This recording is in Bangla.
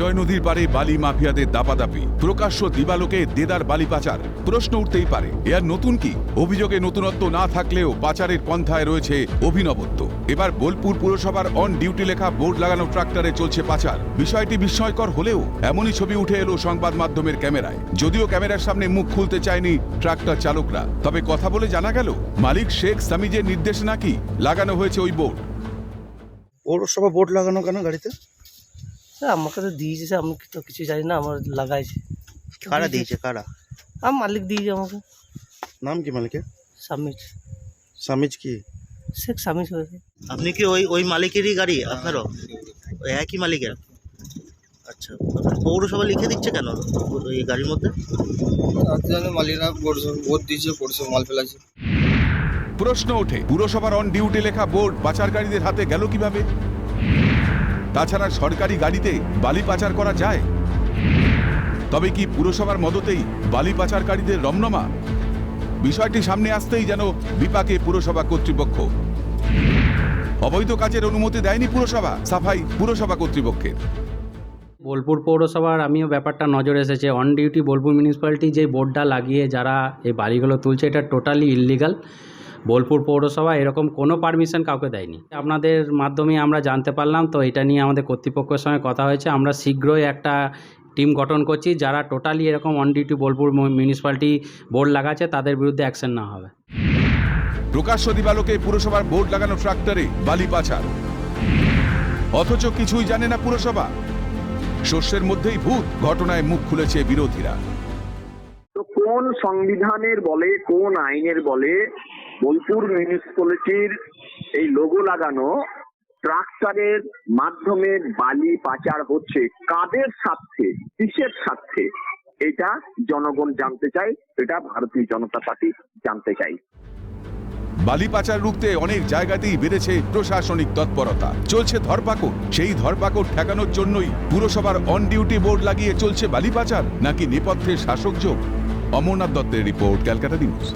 অজয় নদীর পারে বালি মাফিয়াদের দাপাদাপি। প্রকাশ্য দিবালোকে দেদার বালি পাচার। প্রশ্ন উঠতেই পারে, এ আর নতুন কি? অভিযোগে নতুনত্ব না থাকলেও পাচারের পন্থায় রয়েছে অভিনবত্ব। এবার বোলপুর পুরসভার অন ডিউটি লেখা বোর্ড লাগানো ট্রাক্টরে চলছে পাচার। বিষয়টি বিস্ময়কর হলেও এমনই ছবি উঠে এলো সংবাদ মাধ্যমের ক্যামেরায়। যদিও ক্যামেরার সামনে মুখ খুলতে চায়নি ট্রাক্টর চালকরা। তবে কথা বলে জানা গেল, মালিক শেখ সামিজের নির্দেশ নাকি লাগানো হয়েছে ওই বোর্ড। পৌরসভা বোর্ড লাগানো কেন গাড়িতে? আমাকে তো দিয়েছে আমি তো কিছু জানি না আমার লাগাইছে। কারা দিয়েছে? কারা? আমার মালিক দিয়েছে আমাকে। নাম কি মালিকের? সামিজ। সামিজ কি? শেখ সামিজ হয়েছে। আপনি কি ওই ওই মালিকেরই গাড়ি? আপনারও? ওই একই মালিকের? আচ্ছা পৌরসভা লিখে দিচ্ছে কেন ওই গাড়ির মধ্যে? মালিকরা ভোট দিয়েছে মাল ফেলাছে প্রশ্ন ওঠে পুরসভার অন ডিউটি লেখা বোর্ড পাচারকারীদের হাতে গেল কীভাবে? তাছাড়া সরকারি গাড়িতে বালি পাচার করা যায়। তবে কি পুরসভার মদতেই বালি পাচারকারীদের রমনমা বিষয়টি সামনে আসতেই যেন বিপাকে পুরসভা কর্তৃপক্ষ। অবৈধ কাজের অনুমতি দেয়নি পুরসভা, সাফাই পুরসভা কর্তৃপক্ষের। বোলপুর পৌরসভার আমিও ব্যাপারটা নজরে এসেছে। অন ডিউটি বোলপুর মিউনিসিপ্যালিটি যে বোর্ডটা লাগিয়ে যারা এই বাড়িগুলো তুলছে, এটা টোটালি ইললিগাল বোলপুর পৌরসভা এরকম কোনো পারমিশন কাউকে দেয়নি। আপনাদের মাধ্যমে আমরা জানতে পারলাম তো এটা নিয়ে আমাদের কর্তৃপক্ষের সঙ্গে কথা হয়েছে। আমরা শীঘ্রই একটা টিম গঠন করছি যারা টোটালি এরকম on duty Bolpur municipality board লাগাচ্ছে তাদের বিরুদ্ধে অ্যাকশন নেওয়া হবে। প্রকাশ্য দিবালোকে পুরসভার বোর্ড লাগানো ট্রাক্টরে বালি পাচার। অথচ কিছুই জানে না পুরসভা। শস্যের মধ্যেই ভূত ঘটনায় মুখ খুলেছে বিরোধীরা। তো কোন সংবিধানের বলে কোন আইনের বলে বোলপুর মিউনিসিপ্যালিটির এই লোগো লাগানো ট্রাক্টরের মাধ্যমে বালি পাচার হচ্ছে। কাদের স্বার্থে? কিসের স্বার্থে? এটা জনগণ জানতে চায়, এটা ভারতীয় জনতা পার্টি জানতে চাই বালি পাচার রুখতে অনেক জায়গাতেই বেড়েছে প্রশাসনিক তৎপরতা। চলছে ধরপাকড়। সেই ধরপাকড় ঠেকানোর জন্যই পুরসভার অন ডিউটি বোর্ড লাগিয়ে চলছে বালি পাচার? নাকি নেপথ্যে শাসক যোগ? অমরনাথ দত্তের রিপোর্ট, ক্যালকাটা নিউজ।